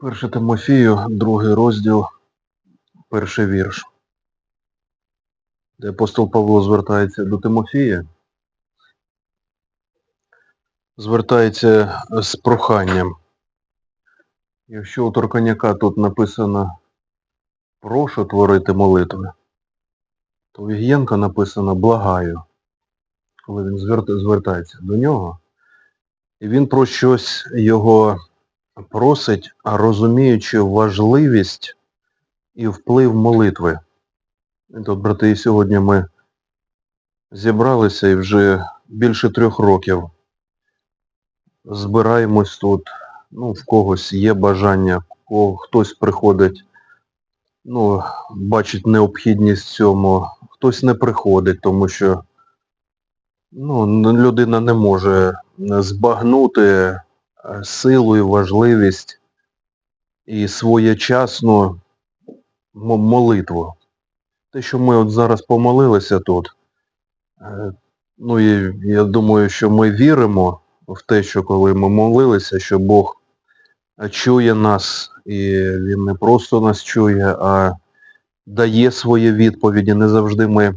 Перше Тимофію, другий розділ, перший вірш. Де апостол Павло звертається до Тимофія, звертається з проханням. Якщо у Торканяка тут написано прошу творити молитви, то у Єгєнка написано благаю, коли він звер- звертається до нього. І він про щось його просить, розуміючи важливість і вплив молитви. І тут, брати, і сьогодні ми зібралися і вже більше трьох років збираємось тут. Ну, в когось є бажання, хтось приходить, ну, бачить необхідність цьому, хтось не приходить, тому що ну, людина не може збагнути силу і важливість і своєчасну молитву. Те, що ми от зараз помолилися тут, е, ну і я думаю, що ми віримо в те, що коли ми молилися, що Бог е, чує нас, і Він не просто нас чує, а дає свої відповіді. Не завжди ми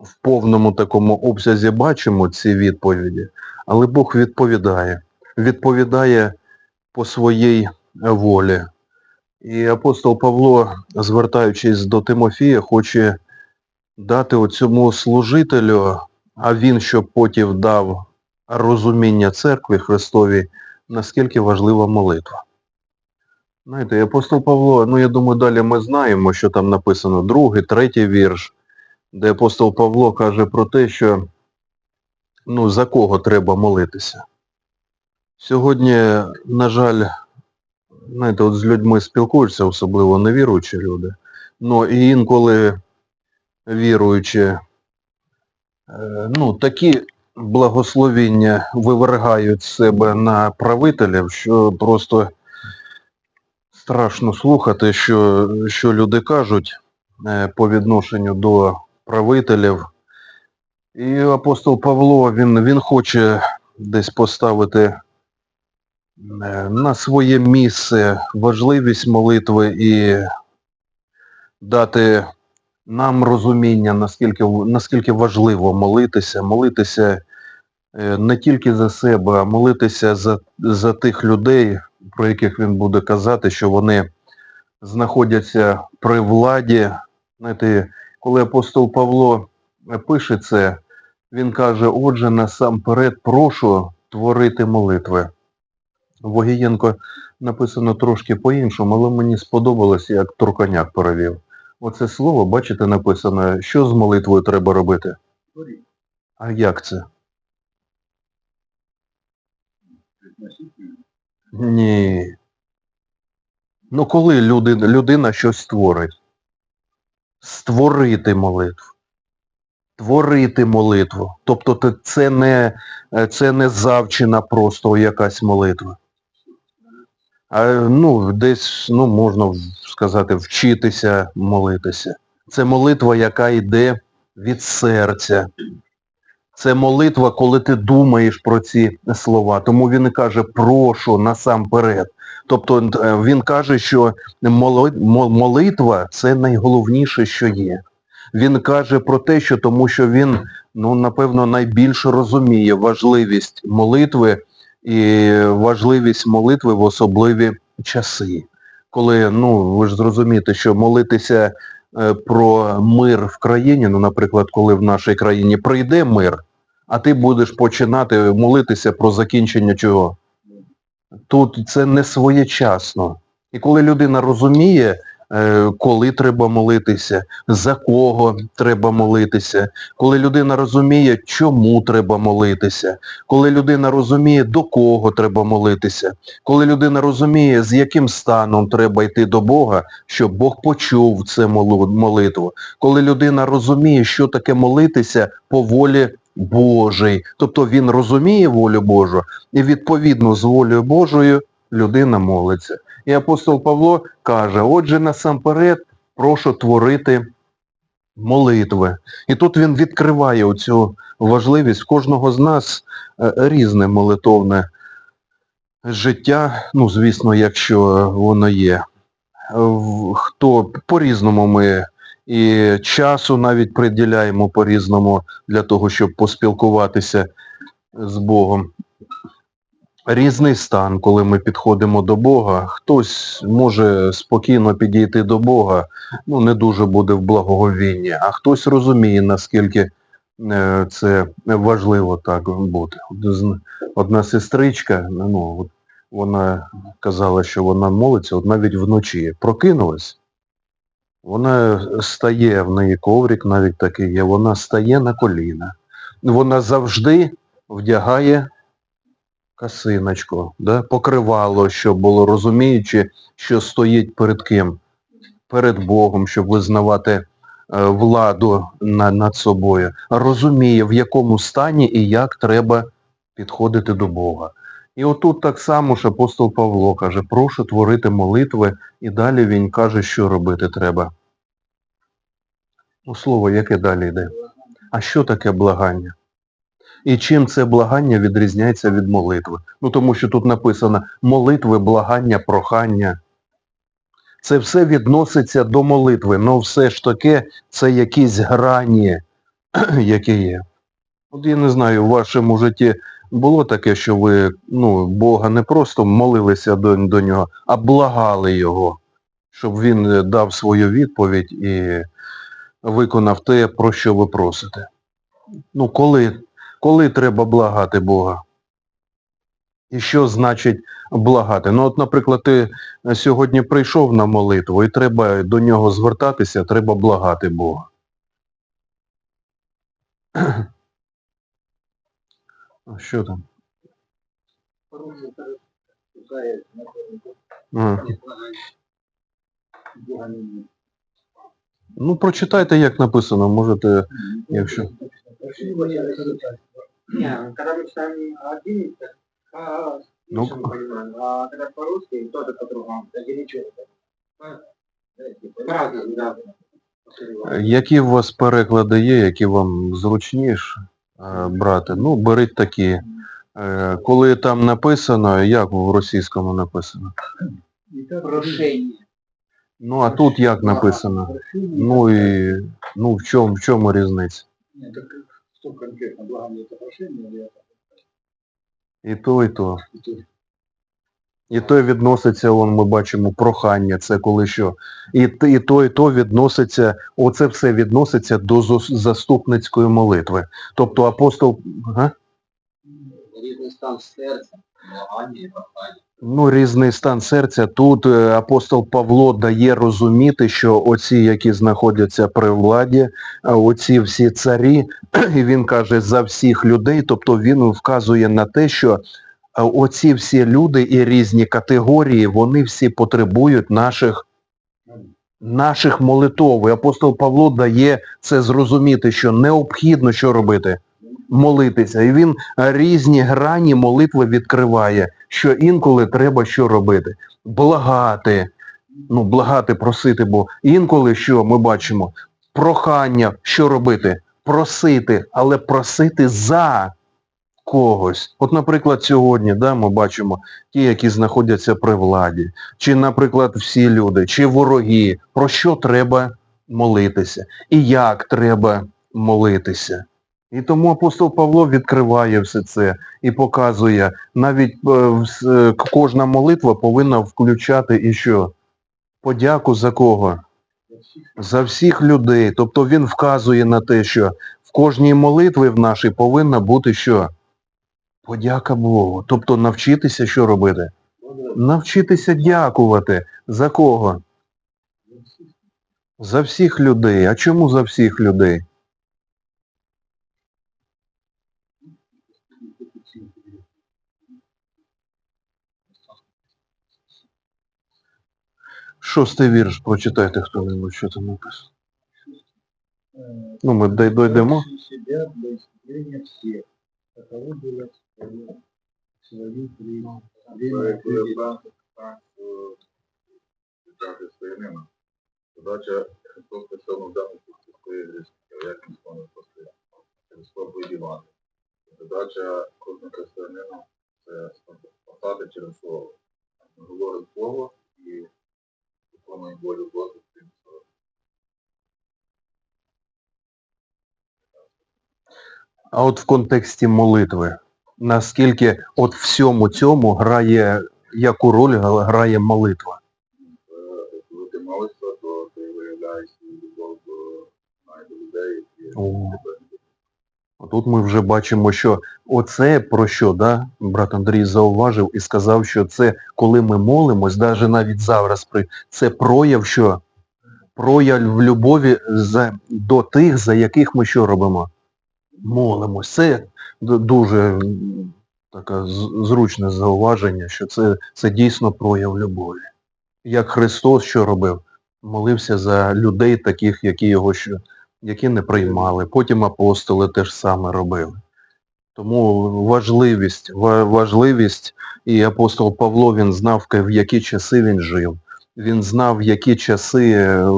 в повному такому обсязі бачимо ці відповіді, але Бог відповідає. Відповідає по своїй волі. І апостол Павло, звертаючись до Тимофія, хоче дати оцьому служителю, а він, щоб потім дав розуміння церкви Христові, наскільки важлива молитва. Знаєте, апостол Павло, ну я думаю, далі ми знаємо, що там написано другий, третій вірш, де апостол Павло каже про те, що ну, за кого треба молитися. Сьогодні, на жаль, знаєте, от з людьми спілкуються, особливо невіруючі люди. Ну і інколи віруючі, е, ну, такі благословіння вивергають себе на правителів, що просто страшно слухати, що, що люди кажуть е, по відношенню до правителів. І апостол Павло, він, він хоче десь поставити на своє місце важливість молитви і дати нам розуміння, наскільки, наскільки важливо молитися, молитися е, не тільки за себе, а молитися за, за тих людей, про яких він буде казати, що вони знаходяться при владі. Знаєте, коли апостол Павло пише це, він каже, отже, насамперед прошу творити молитви. Вогієнко написано трошки по-іншому, але мені сподобалось, як Турканяк перевів. Оце слово, бачите, написано, що з молитвою треба робити? А як це? Ні. Ну коли людина, людина щось створить? Створити молитву. Творити молитву. Тобто це не, е, це не завчена просто якась молитва. Ну, десь, ну, можна сказати, вчитися молитися. Це молитва, яка йде від серця. Це молитва, коли ти думаєш про ці слова. Тому він каже, прошу насамперед. Тобто е, він каже, що молитва це найголовніше, що є. Він каже про те, що тому що він, ну, напевно, найбільше розуміє важливість молитви і важливість молитви в особливі часи. Коли, ну, ви ж зрозумієте, що молитися е, про мир в країні, ну, наприклад, коли в нашій країні прийде мир, а ти будеш починати молитися про закінчення чого? Тут це не своєчасно. І коли людина розуміє, коли треба молитися, за кого треба молитися, коли людина розуміє, чому треба молитися, коли людина розуміє, до кого треба молитися, коли людина розуміє, з яким станом треба йти до Бога, щоб Бог почув це молитву, коли людина розуміє, що таке молитися по волі Божій, тобто він розуміє волю Божу, і відповідно з волею Божою людина молиться. І апостол Павло каже, отже, насамперед прошу творити молитви. І тут він відкриває оцю важливість кожного з нас е, різне молитовне життя, ну, звісно, якщо воно є. Хто по-різному ми і часу навіть приділяємо по-різному для того, щоб поспілкуватися з Богом. Різний стан, коли ми підходимо до Бога. Хтось може спокійно підійти до Бога, ну не дуже буде в благоговінні, а хтось розуміє, наскільки е, це важливо так бути. Одна сестричка, ну, вона казала, що вона молиться, от навіть вночі прокинулась. Вона стає, в неї коврик навіть такий є, вона стає на коліна. Вона завжди вдягає касиночку, да? покривало, щоб було розуміючи, що стоїть перед ким? Перед Богом, щоб визнавати е, владу на, над собою. Розуміє, в якому стані і як треба підходити до Бога. І отут так само ж апостол Павло каже, прошу творити молитви, і далі він каже, що робити треба. Ну, слово, яке далі йде? А що таке благання? І чим це благання відрізняється від молитви? Ну тому що тут написано молитви, благання, прохання. Це все відноситься до молитви, але все ж таки це якісь грані, які є. От я не знаю, в вашому житті було таке, що ви ну, Бога не просто молилися до, до нього, а благали його, щоб він е, дав свою відповідь і виконав те, про що ви просите. Ну, коли, коли треба благати Бога? І що значить благати? Ну, от, наприклад, ти сьогодні прийшов на молитву і треба до нього звертатися, треба благати Бога. А що там? Ага. Ну, прочитайте, як написано, можете, якщо. Не, когда мы читаем один, так а, Ну, понимаем. А когда по-русски, тоже по-другому. Даже ничего не. Да. Які у вас переклади є, які вам зручніше е, брати? Ну, беріть такі. Е, Коли там написано, як в російському написано? Прошение. Ну, а тут як написано? Ну і ну в чому, в чому різниця? Что конкретно? Благо это прошение или это? І то, і то. И то І то відноситься, вон ми бачимо, прохання, це коли що. І, і то, і то відноситься, оце все відноситься до заступницької молитви. Тобто апостол, ага? Різний стан серця, благання і прохання. Ну, різний стан серця. Тут е, апостол Павло дає розуміти, що оці, які знаходяться при владі, оці всі царі, і він каже за всіх людей, тобто він вказує на те, що оці всі люди і різні категорії, вони всі потребують наших наших молитов. І апостол Павло дає це зрозуміти, що необхідно що робити? Молитися. І він різні грані молитви відкриває, що інколи треба що робити? Благати. Ну, благати, просити, бо інколи що ми бачимо? Прохання, що робити? Просити, але просити за когось. От, наприклад, сьогодні да, ми бачимо ті, які знаходяться при владі, чи, наприклад, всі люди, чи вороги, про що треба молитися, і як треба молитися. І тому апостол Павло відкриває все це і показує, навіть е, е, кожна молитва повинна включати і що? Подяку за кого? За всіх людей. Тобто він вказує на те, що в кожній молитві в нашій повинна бути що? Подяка Богу. Тобто навчитися що робити? Навчитися дякувати. За кого? За всіх людей. А чому за всіх людей? Шостий вірш прочитайте хто-небудь, що там написано. Ну, ми дой- дойдемо. Задача Христос прийшов на дану свої грішки, як він пости. Христос воювати. Задача кожного християнина це спасати через слово. Ми говоримо слово і виконуємо волю Божу цим. А от в контексті молитви, наскільки от всьому цьому грає, яку роль грає молитва? Коли ти молишся, то ти виявляєш свою любов до, людей, які тебе Тут ми вже бачимо, що оце про що, да, брат Андрій зауважив і сказав, що це коли ми молимось, навіть навіть зараз це прояв, що прояв любові за, до тих, за яких ми що робимо? Молимось. Це дуже таке зручне зауваження, що це, це дійсно прояв любові. Як Христос що робив? Молився за людей таких, які його що які не приймали. Потім апостоли теж саме робили. Тому важливість, важливість, і апостол Павло він знав, в які часи він жив. Він знав, в які часи е,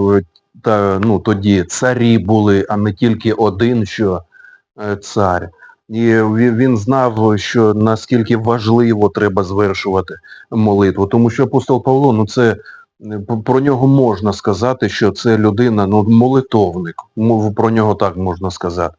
та, ну, тоді царі були, а не тільки один, що е, цар. І він, знав, що наскільки важливо треба звершувати молитву. Тому що апостол Павло, ну це про нього можна сказати, що це людина, ну, молитовник. Про нього так можна сказати.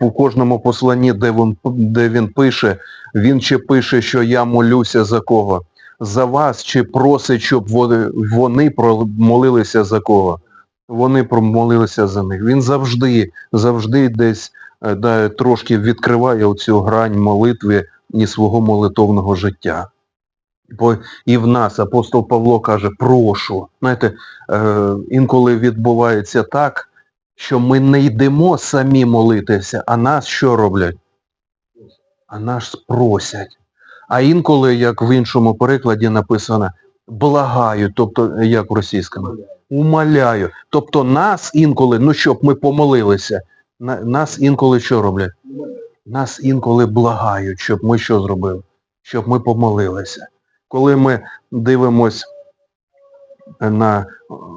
У кожному посланні, де він, де він пише, він чи пише, що я молюся за кого? За вас, чи просить, щоб вони, вони молилися за кого? Вони промолилися за них. Він завжди, завжди десь е, да, трошки відкриває оцю грань молитви і свого молитовного життя. Бо і в нас апостол Павло каже, прошу. Знаєте, е, інколи відбувається так, що ми не йдемо самі молитися, а нас що роблять? А нас просять. А інколи, як в іншому перекладі написано, благаю, тобто як в російському, умоляю. Тобто нас інколи, ну щоб ми помолилися, на- нас інколи що роблять? Нас інколи благають, щоб ми що зробили? Щоб ми помолилися. Коли ми дивимось на...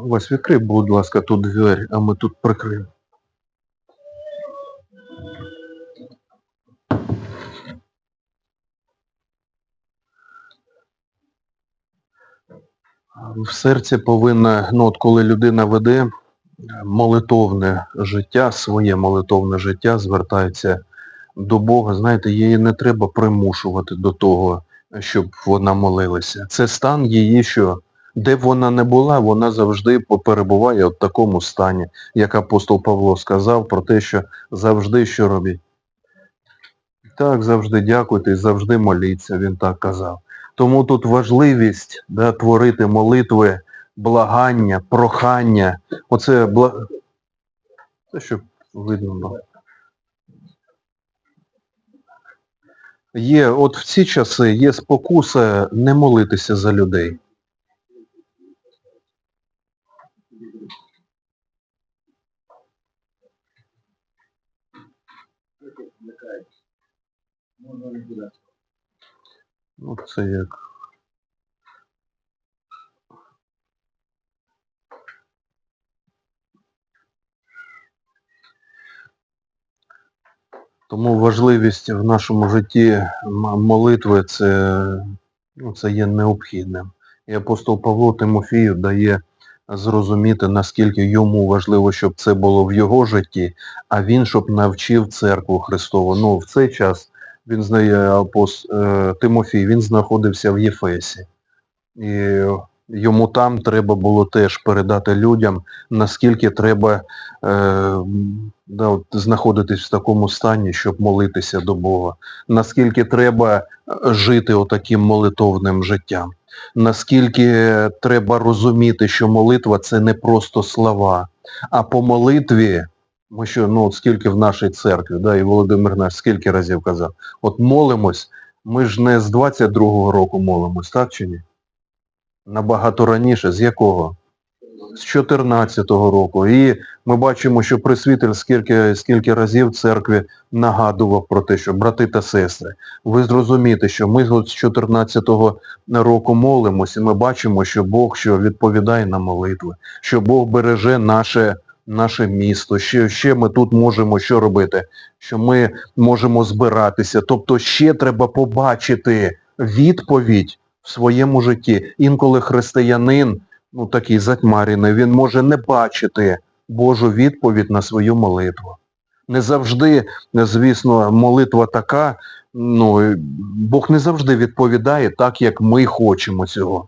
Ось відкрий, будь ласка, тут двері, а ми тут прикриємо. В серці повинна, ну от коли людина веде молитовне життя, своє молитовне життя, звертається до Бога, знаєте, її не треба примушувати до того, щоб вона молилася. Це стан її, що де б вона не була, вона завжди перебуває в такому стані, як апостол Павло сказав про те, що завжди що робіть. Так, завжди дякуйте завжди моліться, він так казав. Тому тут важливість да, творити молитви, благання, прохання. Оце бла... Це щоб видно було. Є, от в ці часи є спокуса не молитися за людей. Ну, це як. Тому важливість в нашому житті молитви це, ну, це є необхідним. І апостол Павло Тимофію дає зрозуміти, наскільки йому важливо, щоб це було в його житті, а він щоб навчив церкву Христову. Ну, в цей час він знає апос... е, Тимофій, він знаходився в Єфесі. І йому там треба було теж передати людям, наскільки треба е, да, от, знаходитись в такому стані, щоб молитися до Бога, наскільки треба е, жити отаким молитовним життям, наскільки треба розуміти, що молитва це не просто слова, а по молитві, ми що, ну, от скільки в нашій церкві, да, і Володимир наш скільки разів казав, от молимось, ми ж не з 22-го року молимось, так чи ні? Набагато раніше, з якого? З 14-го року. І ми бачимо, що присвітель скільки, скільки разів церкві нагадував про те, що брати та сестри, ви зрозумієте, що ми з 14-го року молимось, і ми бачимо, що Бог що відповідає на молитви, що Бог береже наше, наше місто, що ще ми тут можемо що робити, що ми можемо збиратися. Тобто ще треба побачити відповідь в своєму житті. Інколи християнин, ну такий затьмарений, він може не бачити Божу відповідь на свою молитву. Не завжди, звісно, молитва така, ну, Бог не завжди відповідає так, як ми хочемо цього.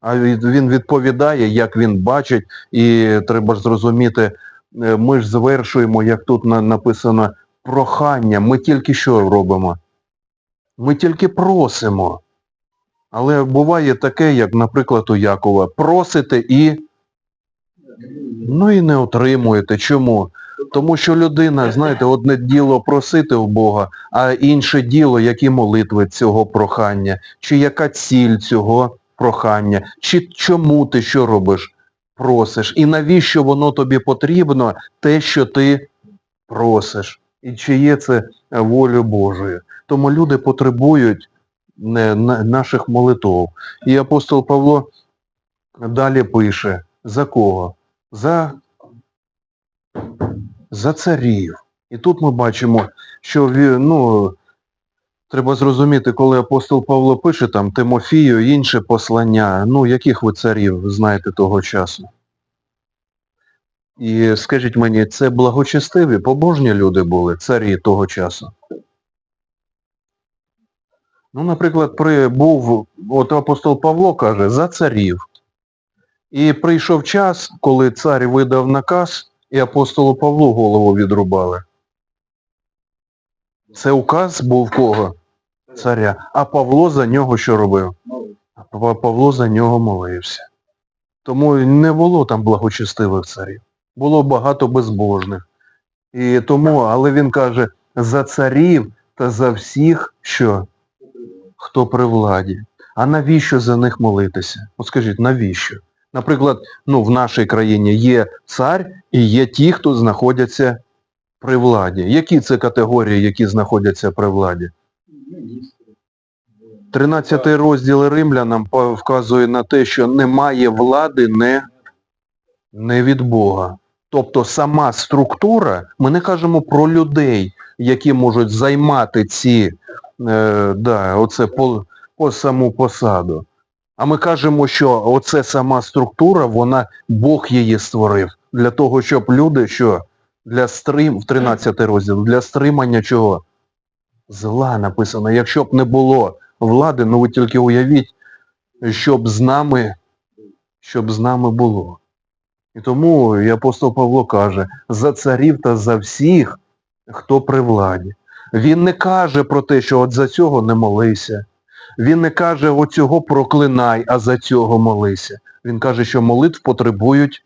А він відповідає, як він бачить, і треба ж зрозуміти, е, ми ж звершуємо, як тут написано, прохання. Ми тільки що робимо? Ми тільки просимо. Але буває таке, як, наприклад, у Якова. Просите і, ну і не отримуєте. Чому? Тому що людина, знаєте, одне діло просити у Бога, а інше діло, які молитви цього прохання, чи яка ціль цього прохання, чи чому ти що робиш, просиш, і навіщо воно тобі потрібно, те, що ти просиш, і чи є це волю Божою. Тому люди потребують наших молитов. І апостол Павло далі пише, за кого? За за царів. І тут ми бачимо, що ну, треба зрозуміти, коли апостол Павло пише там Тимофію інше послання, ну яких ви царів знаєте того часу? І скажіть мені, це благочестиві, побожні люди були, царі того часу? Ну, наприклад, при, був, от апостол Павло каже, за царів. І прийшов час, коли цар видав наказ, і апостолу Павлу голову відрубали. Це указ був кого? Царя. А Павло за нього що робив? Павло за нього молився. Тому не було там благочестивих царів. Було багато безбожних. І тому, але він каже, за царів та за всіх, що? Хто при владі. А навіщо за них молитися? От скажіть, навіщо? Наприклад, ну, в нашій країні є цар і є ті, хто знаходяться при владі. Які це категорії, які знаходяться при владі? 13 розділ римлянам вказує на те, що немає влади не, не від Бога. Тобто сама структура, ми не кажемо про людей, які можуть займати ці, е, да, оце по, по саму посаду. А ми кажемо, що оце сама структура, вона, Бог її створив. Для того, щоб люди, що для стрим, в 13 розділ, для стримання чого? Зла написано. Якщо б не було влади, ну ви тільки уявіть, щоб з нами, щоб з нами було. І тому і апостол Павло каже, за царів та за всіх, хто при владі. Він не каже про те, що от за цього не молися. Він не каже оцього проклинай, а за цього молися. Він каже, що молитв потребують,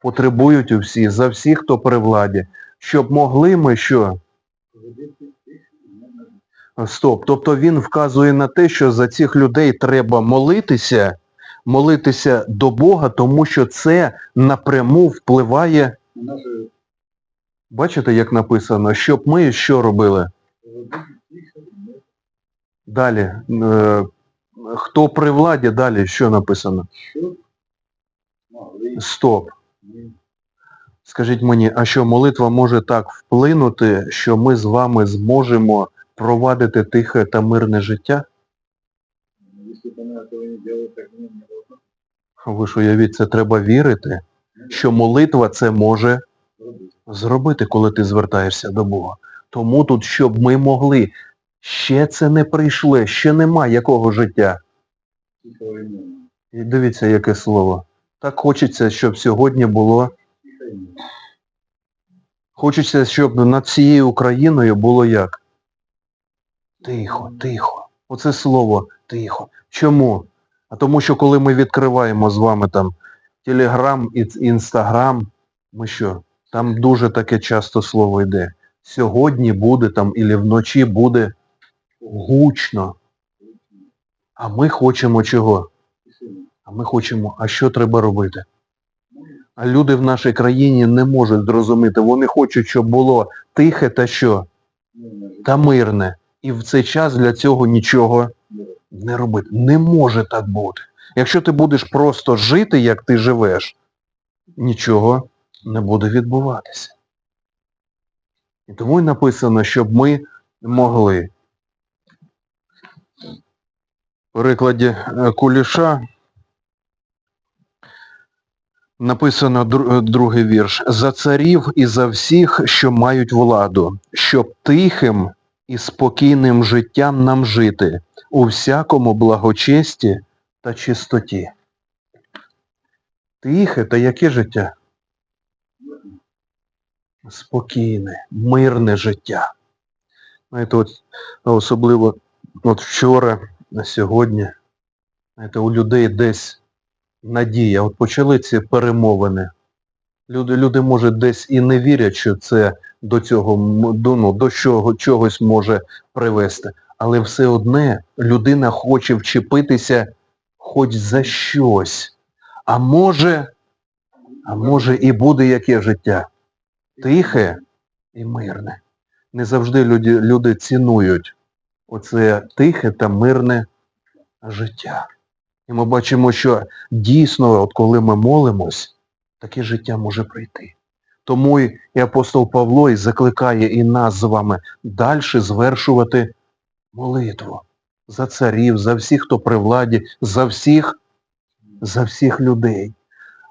потребують усі, за всіх, хто при владі. Щоб могли ми що? Стоп. Тобто він вказує на те, що за цих людей треба молитися, молитися до Бога, тому що це напряму впливає, на бачите, як написано, щоб ми що робили? Далі. Е, хто при владі, далі що написано? Стоп. Скажіть мені, а що молитва може так вплинути, що ми з вами зможемо провадити тихе та мирне життя? Ви ж уявіть, це треба вірити, що молитва це може зробити. коли ти звертаєшся до Бога. Тому тут, щоб ми могли, ще це не прийшло, ще нема якого життя. І дивіться, яке слово. Так хочеться, щоб сьогодні було, хочеться, щоб над всією Україною було як? Тихо, тихо. Оце слово тихо. Чому? А тому що коли ми відкриваємо з вами там Телеграм і Інстаграм, ми що? Там дуже таке часто слово йде. Сьогодні буде там, і вночі буде гучно. А ми хочемо чого? А ми хочемо, а що треба робити? А люди в нашій країні не можуть зрозуміти. Вони хочуть, щоб було тихе та що? Та мирне. І в цей час для цього нічого не робити. Не може так бути. Якщо ти будеш просто жити, як ти живеш, нічого не буде відбуватися. І тому й написано, щоб ми могли. перекладі е, Куліша написано е, другий вірш. За царів і за всіх, що мають владу, щоб тихим і спокійним життям нам жити у всякому благочесті та чистоті. Тихе та яке життя? Спокійне, мирне життя. Знаєте, от особливо от вчора, на сьогодні, знаєте, у людей десь надія. От почали ці перемовини. Люди, люди може, десь і не вірять, що це до цього ну, до чого, чогось може привести. Але все одне людина хоче вчепитися хоч за щось. А може, а може і буде яке життя? Тихе і мирне. Не завжди люди, люди цінують оце тихе та мирне життя. І ми бачимо, що дійсно, от коли ми молимось, таке життя може прийти. Тому і апостол Павло і закликає і нас з вами далі звершувати молитву за царів, за всіх, хто при владі, за всіх, за всіх людей.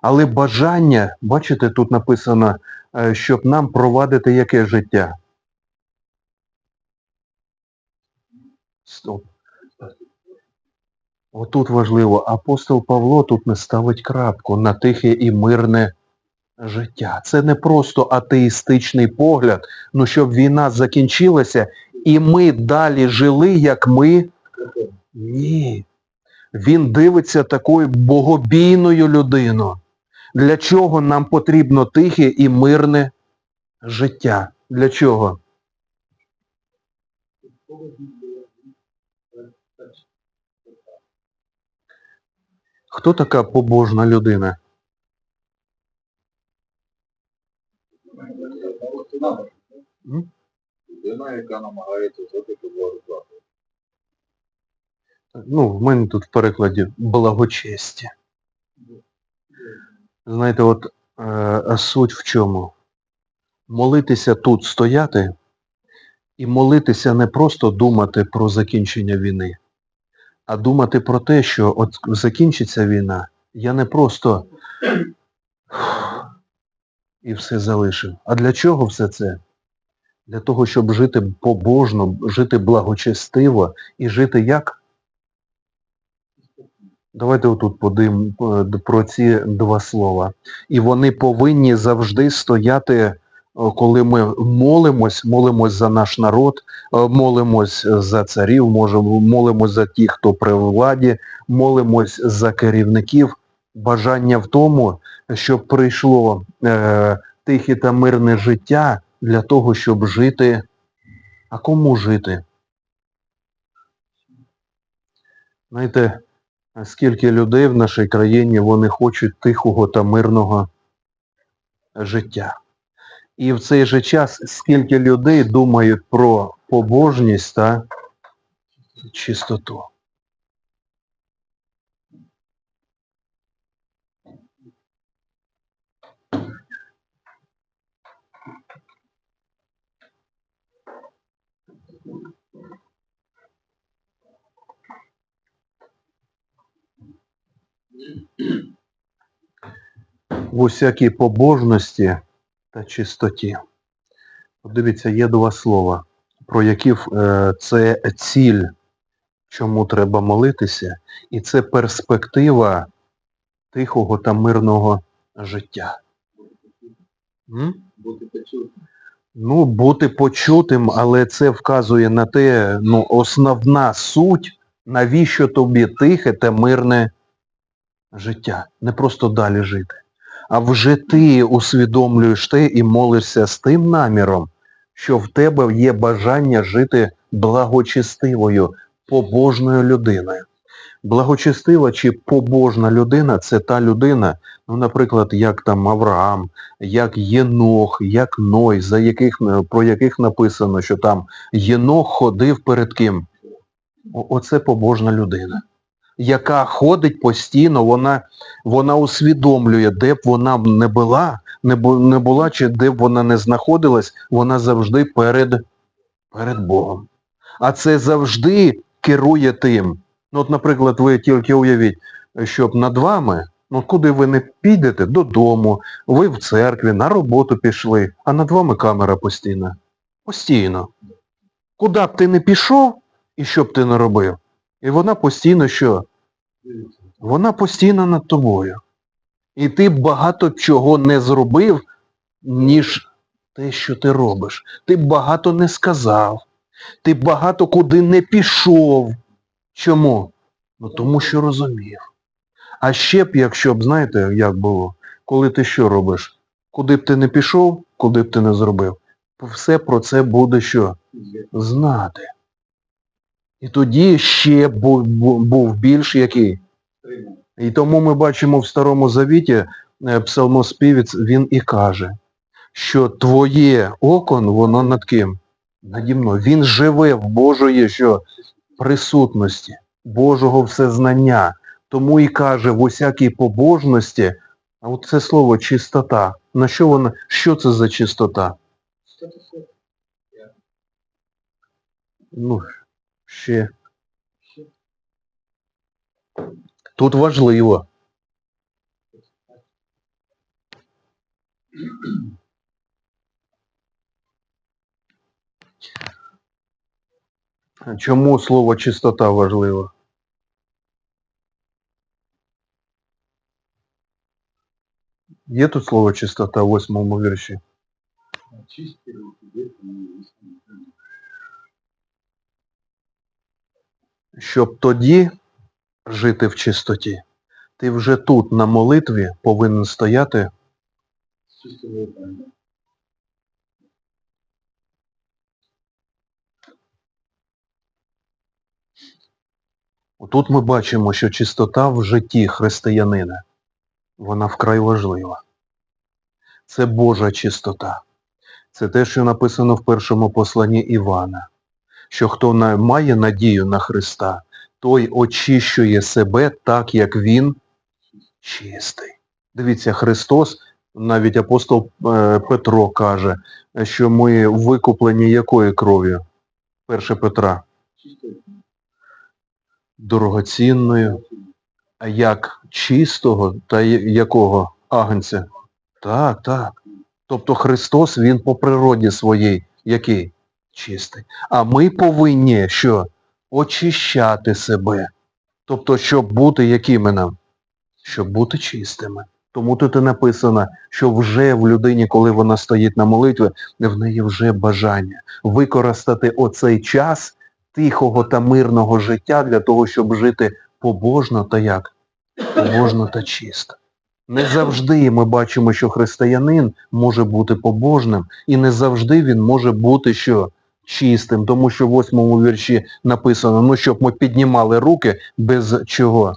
Але бажання, бачите, тут написано, щоб нам провадити яке життя? Стоп. Отут важливо, апостол Павло тут не ставить крапку на тихе і мирне життя. Це не просто атеїстичний погляд, ну щоб війна закінчилася і ми далі жили, як ми. Ні. Він дивиться такою богобійною людиною. Для чого нам потрібно тихе і мирне життя? Для чого? Хто така побожна людина? Людина, яка намагається жити Божу заповідь. Ну, в мене тут в перекладі благочесті. Знаєте, от е, суть в чому? Молитися тут стояти і молитися не просто думати про закінчення війни, а думати про те, що от закінчиться війна, я не просто і все залишив. А для чого все це? Для того, щоб жити побожно, жити благочестиво і жити як? Давайте отут подивимо е, про ці два слова. І вони повинні завжди стояти, е, коли ми молимось, молимось за наш народ, е, молимось за царів, молимось за тих, хто при владі, молимось за керівників. Бажання в тому, щоб прийшло е, тихе та мирне життя для того, щоб жити. А кому жити? Знаєте, скільки людей в нашій країні вони хочуть тихого та мирного життя. І в цей же час скільки людей думають про побожність та чистоту. В усякій побожності та чистоті. От Дивіться, є два слова, про які е, це ціль, чому треба молитися, і це перспектива тихого та мирного життя. М? Бути почутим. Ну, бути почутим, але це вказує на те, ну, основна суть, навіщо тобі тихе та мирне життя. Не просто далі жити. А вже ти усвідомлюєш те і молишся з тим наміром, що в тебе є бажання жити благочестивою, побожною людиною. Благочестива чи побожна людина це та людина, ну, наприклад, як там Авраам, як Єнох, як Ной, за яких, про яких написано, що там Єнох ходив перед ким? Оце побожна людина, яка ходить постійно, вона, вона усвідомлює, де б вона не була, не, не була, чи де б вона не знаходилась, вона завжди перед, перед Богом. А це завжди керує тим, Ну, от, наприклад, ви тільки уявіть, щоб над вами, ну куди ви не підете, додому, ви в церкві, на роботу пішли, а над вами камера постійна. Постійно. Куди б ти не пішов і що б ти не робив? І вона постійно що? Вона постійно над тобою. І ти багато чого не зробив, ніж те, що ти робиш. Ти багато не сказав. Ти багато куди не пішов. Чому? Ну тому що розумів. А ще б, якщо б, знаєте, як було, коли ти що робиш? Куди б ти не пішов, куди б ти не зробив, все про це буде що? Знати. І тоді ще був, був, більш який? І тому ми бачимо в Старому Завіті е, псалмоспівець, він і каже, що твоє окон, воно над ким? Наді мною. Він живе в Божої що? присутності, Божого всезнання. Тому і каже в усякій побожності, а от це слово чистота. На що вона, що це за чистота? Ну, ще. Що? Тут важливо. Чому слово чистота важливо? Є тут слово чистота в восьмому вірші? Чисті Щоб тоді жити в чистоті, ти вже тут на молитві повинен стояти. Тут ми бачимо, що чистота в житті християнина, вона вкрай важлива. Це Божа чистота. Це те, що написано в першому посланні Івана, що хто має надію на Христа, той очищує себе так, як Він чистий. Дивіться, Христос, навіть апостол е, Петро каже, що ми викуплені якою кров'ю? 1 Петра. Дорогоцінною, а як чистого та якого агнця? Так, так. Тобто Христос, Він по природі своїй, який? Чистий. А ми повинні що? Очищати себе. Тобто, щоб бути якими нам? Щоб бути чистими. Тому тут і написано, що вже в людині, коли вона стоїть на молитві, в неї вже бажання використати оцей час тихого та мирного життя для того, щоб жити побожно та як? Побожно та чисто. Не завжди ми бачимо, що християнин може бути побожним, і не завжди він може бути що? Чистим, тому що в восьмому вірші написано, ну щоб ми піднімали руки без чого?